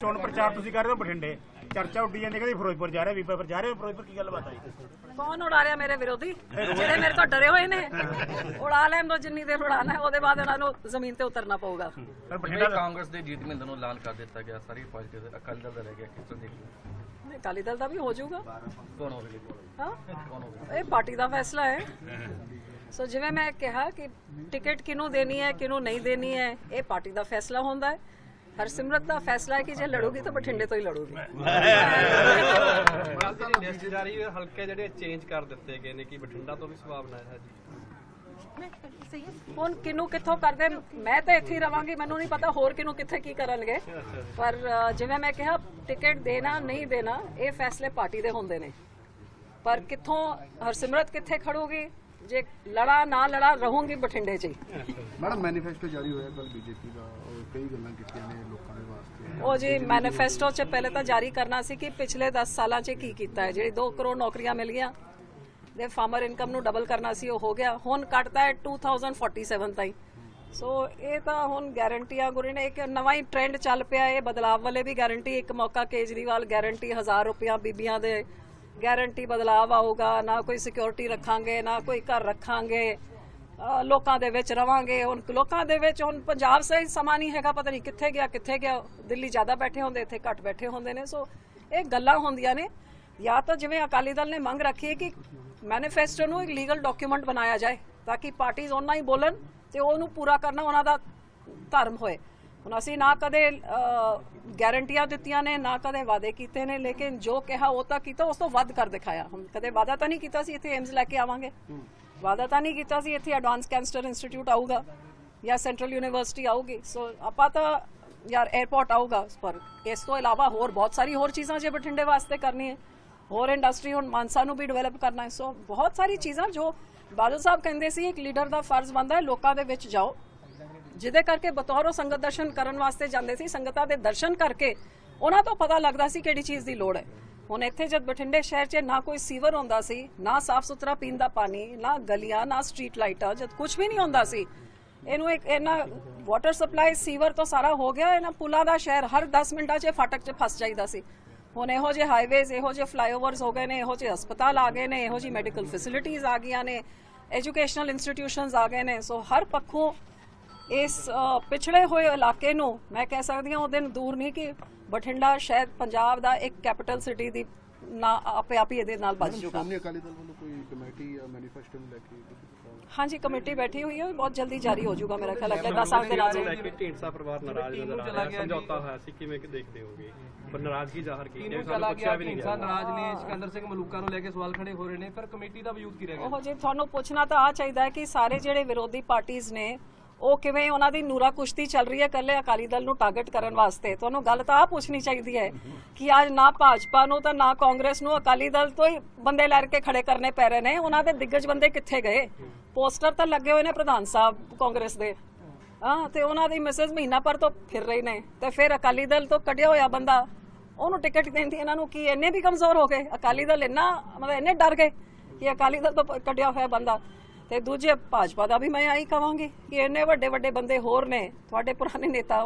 ਚੋਣ ਪ੍ਰਚਾਰ ਤੁਸੀਂ ਕਰ ਰਹੇ ਹੋ ਬਠਿੰਡੇ। ਚਰਚਾ ਉੱਡੀ ਜਾਂਦੀ ਕਦੀ ਫਿਰੋਜ਼ਪੁਰ ਜਾ ਰਿਹਾ ਵੀਪਾ ਪਰ ਜਾ ਰਹੇ ਹੋ ਫਿਰੋਜ਼ਪੁਰ ਕੀ ਗੱਲ ਬਾਤ ਆਈ ਕੌਣ ਉਡਾ ਰਿਹਾ ਮੇਰੇ ਵਿਰੋਧੀ? ਜਿਹੜੇ ਮੇਰੇ ਤੋਂ ਡਰੇ ਹੋਏ ਨੇ। ਉਡਾ ਲੈਣ ਦੋ ਜਿੰਨੀ ਦੇਰ ਉਡਾਣਾ ਹੈ ਉਹਦੇ ਬਾਅਦ ਇਹਨਾਂ ਨੂੰ ਜ਼ਮੀਨ ਤੇ ਉਤਰਨਾ ਪਊਗਾ। ਪਰ ਬਠਿੰਡਾ ਕਾਂਗਰਸ ਦੇ ਜੀਤ ਮਹਿੰਦਰ ਨੂੰ ਐਲਾਨ ਕਰ ਦਿੱਤਾ ਗਿਆ ਸਾਰੀ ਪਾਰਟੀ ਦੇ ਅਕਾਲੀ ਦਲ ਦਾ ਰਹਿ ਗਿਆ ਕਿਸ ਤਰ੍ਹਾਂ ਦੇਖਦੇ ਨਹੀਂ, ਅਕਾਲੀ ਦਲ ਦਾ ਵੀ ਹੋ ਜਾਊਗਾ। ਕੌਣ ਹੋਵੇਗੀ? ਹਾਂ? ਇਹ ਪਾਰਟੀ ਦਾ ਫੈਸਲਾ ਹੈ। ਸੋ ਜਿਵੇਂ ਮੈਂ ਕਿਹਾ ਕਿ ਟਿਕਟ ਕਿਹਨੂੰ ਦੇਣੀ ਹੈ ਕਿਹਨੂੰ ਨਹੀਂ ਦੇਣੀ ਹੈ ਇਹ ਪਾਰਟੀ ਦਾ ਫੈਸਲਾ ਹੁੰਦਾ ਹੈ। ਹਰਸਿਮਰਤ ਦਾ ਫੈਸਲਾ ਹੈ ਕਿ ਜੇ ਲੜੂਗੀ ਤਾਂ ਬਠਿੰਡੇ ਤੋਂ ਹੀ ਲੜੂਗੀ ਤਾਂ ਲਿਸਟ ਜਾਰੀ ਹਲਕੇ ਜਿਹੜੇ ਚੇਂਜ ਕਰ ਦਿੱਤੇ ਗਏ ਨੇ ਕਿ ਬਠਿੰਡਾ ਤੋਂ ਵੀ ਸੰਭਾਵਨਾ ਹੈ ਜੀ ਹੁਣ ਕਿਨੂੰ ਕਿੱਥੋਂ ਕਰਦੇ ਮੈਂ ਤਾਂ ਇੱਥੇ ਹੀ ਰਵਾਂਗੀ ਮੈਨੂੰ ਨਹੀਂ ਪਤਾ ਹੋਰ ਕਿਨੂੰ ਕਿੱਥੇ ਕੀ ਕਰਨਗੇ ਪਰ ਜਿਵੇਂ ਮੈਂ ਕਿਹਾ ਟਿਕਟ ਦੇਣਾ ਨਹੀਂ ਦੇਣਾ ਇਹ ਫੈਸਲੇ ਪਾਰਟੀ ਦੇ ਹੁੰਦੇ ਨੇ ਪਰ ਕਿੱਥੋਂ ਹਰਸਿਮਰਤ ਕਿੱਥੇ ਖੜੂਗੀ ਜੇ ਲੜਾ ਨਾ ਲੜਾ ਰਹੂੰਗੀ ਬਠਿੰਡੇ 'ਚ ਹੀ। ਮੈਡਮ ਮੈਨੀਫੈਸਟੋ ਜਾਰੀ ਹੋਇਆ ਕੱਲ ਬੀਜੇਪੀ ਦਾ ਔਰ ਕਈ ਗੱਲਾਂ ਕੀਤੀਆਂ ਨੇ ਲੋਕਾਂ ਦੇ ਵਾਸਤੇ। ਉਹ ਜੀ ਮੈਨੀਫੈਸਟੋ 'ਚ ਪਹਿਲੇ ਤਾਂ ਜਾਰੀ ਕਰਨਾ ਸੀ ਕਿ ਪਿਛਲੇ 10 ਸਾਲਾਂ 'ਚ ਕੀ ਕੀਤਾ ਹੈ। ਜਿਹੜੀ 2 ਕਰੋੜ ਨੌਕਰੀਆਂ ਮਿਲ ਗਈਆਂ ਦੇ ਫਾਰਮਰ ਇਨਕਮ ਨੂੰ ਡਬਲ ਕਰਨਾ ਸੀ ਉਹ ਹੋ ਗਿਆ। ਹੁਣ ਕੱਟਦਾ ਹੈ 2047 ਤਾਈਂ। ਸੋ ਇਹ ਤਾਂ ਹੁਣ ਗਾਰੰਟੀਆਂ ਗੁਰੀ ਨੇ ਇੱਕ ਨਵਾਂ ਹੀ ਟ੍ਰੈਂਡ ਚੱਲ ਪਿਆ। ਇਹ ਬਦਲਾਵ ਵਾਲੇ ਵੀ ਗਾਰੰਟੀ ਇੱਕ ਮੌਕਾ ਕੇਜਰੀਵਾਲ ਗਾਰੰਟੀ 1000 ਰੁਪਇਆ ਬੀਬੀਆਂ ਦੇ ਗਾਰੰਟੀ ਬਦਲਾਵ ਆਊਗਾ, ਨਾ ਕੋਈ ਸਿਕਿਉਰਿਟੀ ਰੱਖਾਂਗੇ, ਨਾ ਕੋਈ ਘਰ ਰੱਖਾਂਗੇ। ਲੋਕਾਂ ਦੇ ਵਿੱਚ ਰਵਾਂਗੇ। ਹੁਣ ਲੋਕਾਂ ਦੇ ਵਿੱਚ ਹੁਣ ਪੰਜਾਬ ਸਹੀ ਸਮਾਂ ਨਹੀਂ ਹੈਗਾ, ਪਤਾ ਨਹੀਂ ਕਿੱਥੇ ਗਿਆ ਕਿੱਥੇ ਗਿਆ। ਦਿੱਲੀ ਜ਼ਿਆਦਾ ਬੈਠੇ ਹੁੰਦੇ, ਇੱਥੇ ਘੱਟ ਬੈਠੇ ਹੁੰਦੇ ਨੇ। ਸੋ ਇਹ ਗੱਲਾਂ ਹੁੰਦੀਆਂ ਨੇ। ਜਾਂ ਤਾਂ ਜਿਵੇਂ ਅਕਾਲੀ ਦਲ ਨੇ ਮੰਗ ਰੱਖੀ ਹੈ ਕਿ ਮੈਨੀਫੈਸਟੋ ਨੂੰ ਇੱਕ ਲੀਗਲ ਡਾਕੂਮੈਂਟ ਬਣਾਇਆ ਜਾਏ, ਤਾਂ ਕਿ ਪਾਰਟੀਆਂ ਉਹਨਾਂ ਹੀ ਬੋਲਣ ਤੇ ਉਹਨੂੰ ਪੂਰਾ ਕਰਨਾ, ਉਹਨਾਂ ਦਾ ਧਰਮ ਹੋਏ। ਹੁਣ ਅਸੀਂ ਨਾ ਕਦੇ ਗਾਰੰਟੀਆਂ ਦਿੱਤੀਆਂ ਨੇ ਨਾ ਕਦੇ ਵਾਅਦੇ ਕੀਤੇ ਨੇ ਲੇਕਿਨ ਜੋ ਕਿਹਾ ਉਹ ਤਾਂ ਕੀਤਾ ਉਸ ਤੋਂ ਵੱਧ ਕਰ ਦਿਖਾਇਆ। ਹੁਣ ਕਦੇ ਵਾਅਦਾ ਤਾਂ ਨਹੀਂ ਕੀਤਾ ਸੀ ਇੱਥੇ ਏਮਸ ਲੈ ਕੇ ਆਵਾਂਗੇ? ਵਾਅਦਾ ਤਾਂ ਨਹੀਂ ਕੀਤਾ ਸੀ ਇੱਥੇ ਐਡਵਾਂਸ ਕੈਂਸਰ ਇੰਸਟੀਚਿਊਟ ਆਊਗਾ ਜਾਂ ਸੈਂਟਰਲ ਯੂਨੀਵਰਸਿਟੀ ਆਊਗੀ। ਸੋ ਆਪਾਂ ਤਾਂ ਯਾਰ 에어ਪੋਰਟ ਆਊਗਾ ਪਰ। ਇਸ ਤੋਂ ਇਲਾਵਾ ਹੋਰ ਬਹੁਤ ਸਾਰੀ ਹੋਰ ਚੀਜ਼ਾਂ ਜੇ ਬਠਿੰਡੇ ਵਾਸਤੇ ਕਰਨੀ ਹੈ ਹੋਰ ਇੰਡਸਟਰੀ ਹੁਣ ਮਾਨਸਾ ਨੂੰ ਵੀ ਡਿਵੈਲਪ ਕਰਨਾ ਹੈ। ਸੋ ਬਹੁਤ ਸਾਰੀ ਚੀਜ਼ਾਂ ਜੋ ਬਾਦਲ ਸਾਹਿਬ ਕਹਿੰਦੇ ਸੀ ਇੱਕ ਲੀਡਰ ਦਾ ਫਰਜ਼ ਬਣਦਾ ਹੈ ਲੋਕਾਂ ਦੇ ਵਿੱਚ ਜਾਓ। ਜਿਹਦੇ ਕਰਕੇ ਬਤੌਰੋ ਸੰਗਤ ਦਰਸ਼ਨ ਕਰਨ ਵਾਸਤੇ ਜਾਂਦੇ ਸੀ, ਸੰਗਤਾਂ ਦੇ ਦਰਸ਼ਨ ਕਰਕੇ ਉਹਨਾਂ ਤੋਂ ਪਤਾ ਲੱਗਦਾ ਸੀ ਕਿਹੜੀ ਚੀਜ਼ ਦੀ ਲੋੜ ਹੈ। ਹੁਣ ਇੱਥੇ ਜਦ ਬਠਿੰਡੇ ਸ਼ਹਿਰ 'ਚ ਨਾ ਕੋਈ ਸੀਵਰ ਹੁੰਦਾ ਸੀ, ਨਾ ਸਾਫ਼ ਸੁਥਰਾ ਪੀਣ ਦਾ ਪਾਣੀ, ਨਾ ਗਲੀਆਂ, ਨਾ ਸਟਰੀਟ ਲਾਈਟਾਂ, ਜਦ ਕੁਝ ਵੀ ਨਹੀਂ ਹੁੰਦਾ ਸੀ, ਇਹਨੂੰ ਇੱਕ ਇਹਨਾਂ ਵਾਟਰ ਸਪਲਾਈ ਸੀਵਰ ਤੋਂ ਸਾਰਾ ਹੋ ਗਿਆ, ਇਹਨਾਂ ਪੁਲਾਂ ਦਾ ਸ਼ਹਿਰ ਹਰ 10 ਮਿੰਟਾਂ 'ਚ ਫਾਟਕ 'ਚ ਫਸ ਜਾਈਦਾ ਸੀ। ਹੁਣ ਇਹੋ ਜਿਹੇ ਹਾਈਵੇਜ਼ ਇਹੋ ਜਿਹੇ ਫਲਾਈਓਵਰਸ ਹੋ ਗਏ ਨੇ, ਇਹੋ ਜਿਹੇ ਹਸਪਤਾਲ ਆ ਗਏ ਨੇ, ਇਹੋ ਜਿਹੀ ਮੈਡੀਕਲ ਫੈਸਿਲਿਟੀਆਂ ਆ ਗਈਆਂ ਨੇ ਐਜੂਕੇਸ਼ਨਲ ਇੰਸਟੀਟਿਊਸ਼ਨਸ ਆ ਗਏ ਨੇ ਸੋ ਹਰ ਪੱਖੋਂ ਇਸ ਪਿਛੜੇ ਹੋਏ ਇਲਾਕੇ ਨੂੰ ਮੈਂ ਕਹਿ ਸਕਦੀ ਹਾਂ ਉਹ ਦਿਨ ਦੂਰ ਨਹੀਂ ਕਿ ਬਠਿੰਡਾ ਸ਼ਾਇਦ ਪੰਜਾਬ ਦਾ ਇੱਕ ਕੈਪੀਟਲ ਸਿਟੀ ਦੀ ਨਾ ਆਪੇ ਆਪ ਹੀ ਇਹਦੇ ਨਾਲ ਬਚ ਜੂਗਾ ਸ਼੍ਰੋਮਣੀ ਅਕਾਲੀ ਦਲ ਵੱਲੋਂ ਕੋਈ ਕਮੇਟੀ ਜਾਂ ਮੈਨੀਫੈਸਟੋ ਨੂੰ ਲੈ ਕੇ? ਹਾਂਜੀ ਕਮੇਟੀ ਬੈਠੀ ਹੋਈ ਹੈ ਬਹੁਤ ਜਲਦੀ ਜਾਰੀ ਹੋ ਜਾਊਗਾ ਮੇਰਾ ਖਿਆਲ ਅਗਲੇ 10 ਸਾਲ ਦੇ ਨਾਲ ਲੈ ਕੇ ਢੀਂਡਸਾ ਪਰਿਵਾਰ ਨਾਰਾਜ਼ ਨਜ਼ਰ ਆ ਰਿਹਾ ਸਮਝੌਤਾ ਹੋਇਆ ਸੀ ਕਿਵੇਂ ਕਿ ਦੇਖਦੇ ਹੋਗੇ ਪਰ ਨਾਰਾਜ਼ਗੀ ਜ਼ਾਹਰ ਕੀਤੀ ਹੈ ਸਾਨੂੰ ਪੁੱਛਿਆ ਵੀ ਨਹੀਂ ਗਿਆ। ਨਾਰਾਜ਼ ਨੇ ਸਿਕੰਦਰ ਸਿੰਘ ਮਲੂਕਾ ਨੂੰ ਲੈ ਕੇ ਸਵਾਲ ਖੜੇ ਹੋ ਰਹੇ ਨੇ ਪਰ ਕਮੇਟੀ ਦਾ ਵਜੂਦ ਕੀ ਰਹਿ ਗਿਆ? ਉਹ ਜੇ ਤੁਹਾਨੂੰ ਪੁੱਛਣਾ ਤਾਂ ਆ ਚਾਹੀਦਾ ਹੈ ਕਿ ਸਾਰੇ ਜਿਹੜੇ ਵਿਰੋਧੀ ਪਾਰਟੀਆਂ ਨੇ ਉਹ ਕਿਵੇਂ ਉਹਨਾਂ ਦੀ ਨੂਰਾ ਕੁਸ਼ਤੀ ਚੱਲ ਰਹੀ ਹੈ ਕੱਲੇ ਅਕਾਲੀ ਦਲ ਨੂੰ ਟਾਰਗੇਟ ਕਰਨ ਵਾਸਤੇ? ਤੁਹਾਨੂੰ ਗੱਲ ਤਾਂ ਆ ਪੁੱਛਣੀ ਚਾਹੀਦੀ ਹੈ ਕਿ ਅੱਜ ਨਾ ਭਾਜਪਾ ਨੂੰ ਤਾਂ ਨਾ ਕਾਂਗਰਸ ਨੂੰ ਅਕਾਲੀ ਦਲ ਤੋਂ ਹੀ ਬੰਦੇ ਲੈ ਕੇ ਖੜੇ ਕਰਨੇ ਪੈ ਰਹੇ ਨੇ। ਉਹਨਾਂ ਦੇ ਦਿੱਗਜ ਬੰਦੇ ਕਿੱਥੇ ਗਏ? ਪੋਸਟਰ ਤਾਂ ਲੱਗੇ ਹੋਏ ਨੇ ਪ੍ਰਧਾਨ ਸਾਹਿਬ ਕਾਂਗਰਸ ਦੇ। ਹਾਂ, ਤੇ ਉਹਨਾਂ ਦੀ ਮੈਸੇਜ ਮਹੀਨਾ ਪਰ ਤੋਂ ਫਿਰ ਰਹੇ ਨੇ ਤੇ ਫਿਰ ਅਕਾਲੀ ਦਲ ਤੋਂ ਕੱਢਿਆ ਹੋਇਆ ਬੰਦਾ, ਉਹਨੂੰ ਟਿਕਟ ਦੇਂਦੀ ਇਹਨਾਂ ਨੂੰ ਕੀ ਇੰਨੇ ਵੀ ਕਮਜ਼ੋਰ ਹੋ ਗਏ? ਅਕਾਲੀ ਦਲ ਇੰਨਾ, ਮਤਲਬ ਇੰਨੇ ਡਰ ਗਏ ਕਿ ਅਕਾਲੀ ਦਲ ਤੋਂ ਕੱਢਿਆ ਹੋਇਆ ਬੰਦਾ। ਤੇ ਦੂਜੇ ਭਾਜਪਾ ਦਾ ਵੀ ਮੈਂ ਆਹੀ ਕਵਾਂਗੀ ਕਿ ਇੰਨੇ ਵੱਡੇ ਵੱਡੇ ਬੰਦੇ ਹੋਰ ਨੇ, ਤੁਹਾਡੇ ਪੁਰਾਣੇ ਨੇਤਾ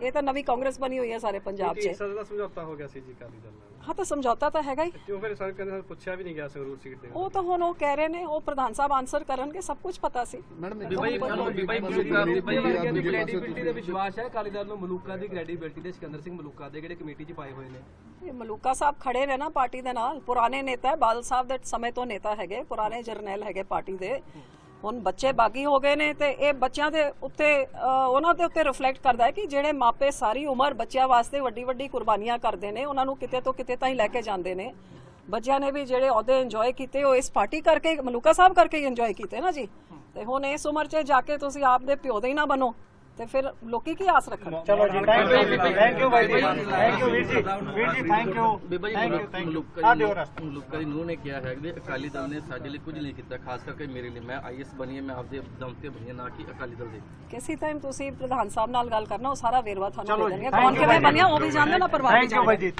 ਇਹ ਤਾਂ ਨਵੀਂ ਕਾਂਗਰਸ ਬਣੀ ਹੋਈ ਹੈ ਸਾਰੇ ਪੰਜਾਬ 'ਚ। ਢੀਂਡਸਾ ਦਾ ਸਮਝੌਤਾ ਹੋ ਗਿਆ ਸੀ ਜੀ ਅਕਾਲੀ ਦਲ ਨਾਲ। ਹਾਂ ਤਾਂ ਸਮਝੌਤਾ ਤਾਂ ਹੈਗਾ ਹੀ। ਕਿਉਂ ਫਿਰ ਸਾਨੂੰ ਕਹਿੰਦੇ ਪੁੱਛਿਆ ਵੀ ਨਹੀਂ ਗਿਆ ਸੰਗਰੂਰ ਸੀਟ ਦੇ ਉਹ ਤਾਂ ਹੁਣ ਉਹ ਕਹਿ ਰਹੇ ਨੇ ਉਹ ਪ੍ਰਧਾਨ ਸਾਹਿਬ ਆਨਸਰ ਕਰਨਗੇ ਸਭ ਕੁਝ ਪਤਾ ਸੀ। ਮੈਡਮ ਬੀਬਾਈ ਬੀਬਾਈ ਮਲੂਕਾ ਦੀ ਕ੍ਰੈਡੀਬਿਲਟੀ ਦਾ ਵਿਸ਼ਵਾਸ ਹੈ ਅਕਾਲੀ ਦਲ ਨੂੰ ਮਲੂਕਾ ਦੀ ਕ੍ਰੈਡੀਬਿਲਟੀ ਤੇ ਸਿਕੰਦਰ ਸਿੰਘ ਮਲੂਕਾ ਦੇ ਜਿਹੜੇ ਕਮੇਟੀ 'ਚ ਪਾਏ ਹੋਏ ਨੇ? ਇਹ ਮਲੂਕਾ ਸਾਹਿਬ ਖੜੇ ਨੇ ਨਾ ਪਾਰਟੀ ਦੇ ਨਾਲ ਪੁਰਾਣੇ ਨੇਤਾ ਹੈ ਬਾਦਲ ਸਾਹਿਬ ਦੇ ਸਮੇਂ ਤੋਂ ਨੇਤਾ ਹੈਗੇ ਪੁਰਾਣੇ ਜਰਨੈਲ ਹੈਗੇ ਪਾਰਟੀ ਦੇ। ਹੁਣ ਬੱਚੇ ਬਾਗੀ ਹੋ ਗਏ ਨੇ ਤੇ ਇਹ ਬੱਚਿਆਂ ਦੇ ਉੱਤੇ ਉਹਨਾਂ ਦੇ ਉੱਤੇ ਰਿਫਲੈਕਟ ਕਰਦਾ ਹੈ ਕਿ ਜਿਹੜੇ ਮਾਪੇ ਸਾਰੀ ਉਮਰ ਬੱਚਿਆਂ ਵਾਸਤੇ ਵੱਡੀ ਵੱਡੀ ਕੁਰਬਾਨੀਆਂ ਕਰਦੇ ਨੇ, ਉਹਨਾਂ ਨੂੰ ਕਿਤੇ ਤੋਂ ਕਿਤੇ ਤਾਈਂ ਲੈ ਕੇ ਜਾਂਦੇ ਨੇ। ਬੱਚਿਆਂ ਨੇ ਵੀ ਜਿਹੜੇ ਅਹੁਦੇ ਇੰਜੋਏ ਕੀਤੇ, ਉਹ ਇਸ ਪਾਰਟੀ ਕਰਕੇ, ਮਲੂਕਾ ਸਾਹਿਬ ਕਰਕੇ ਹੀ ਇੰਜੋਏ ਕੀਤੇ ਨਾ ਜੀ? ਤੇ ਹੁਣ ਇਸ ਉਮਰ 'ਚ ਜਾ ਕੇ ਤੁਸੀਂ ਆਪ ਦੇ ਪਿਓ ਦੇ ਹੀ ਨਾ ਬਣੋ। ਤੇ ਫਿਰ ਲੋਕੀ ਕੀ ਆਸ ਰੱਖਣ? ਚਲੋ ਜੀ thank you thank you bye ਜੀ ਥੈਂਕ ਯੂ ਵੀਰ ਜੀ ਵੀਰ ਜੀ ਥੈਂਕ ਯੂ ਬੀਬਾ ਜੀ ਦਿਓ ਰਸਤਾ। ਮਲੂਕਾ ਦੀ ਨੂੰਹ ਨੇ ਕਿਹਾ ਹੈ ਕਿ ਅਕਾਲੀ ਦਲ ਨੇ ਸਾਡੇ ਲਈ ਕੁਝ ਨਹੀਂ ਕੀਤਾ ਖਾਸ ਕਰਕੇ ਮੇਰੇ ਲਈ। ਮੈਂ ਆਈਐਸ ਬਣੀ ਹੈ ਮੈਂ ਆਪਦੇ ਦਮ ਤੇ ਬਣੀ ਨਾ ਕਿ ਅਕਾਲੀ ਦਲ ਦੇ। ਕਿਸੇ ਟਾਈਮ ਤੁਸੀਂ ਪ੍ਰਧਾਨ ਸਾਹਿਬ ਨਾਲ ਗੱਲ ਕਰਨਾ ਉਹ ਸਾਰਾ ਵੇਰਵਾ ਤੁਹਾਨੂੰ ਦੇ ਦੇਣਗੇ। ਕੌਣ ਕਿਵੇਂ। ਬਣਿਆ ਉਹ ਵੀ ਜਾਣਦੇ ਨਾ ਪਰਿਵਾਰ ਵੀ ਥੈਂਕ ਯੂ ਬਾਈ ਜਾਣਦੇ ਜੀ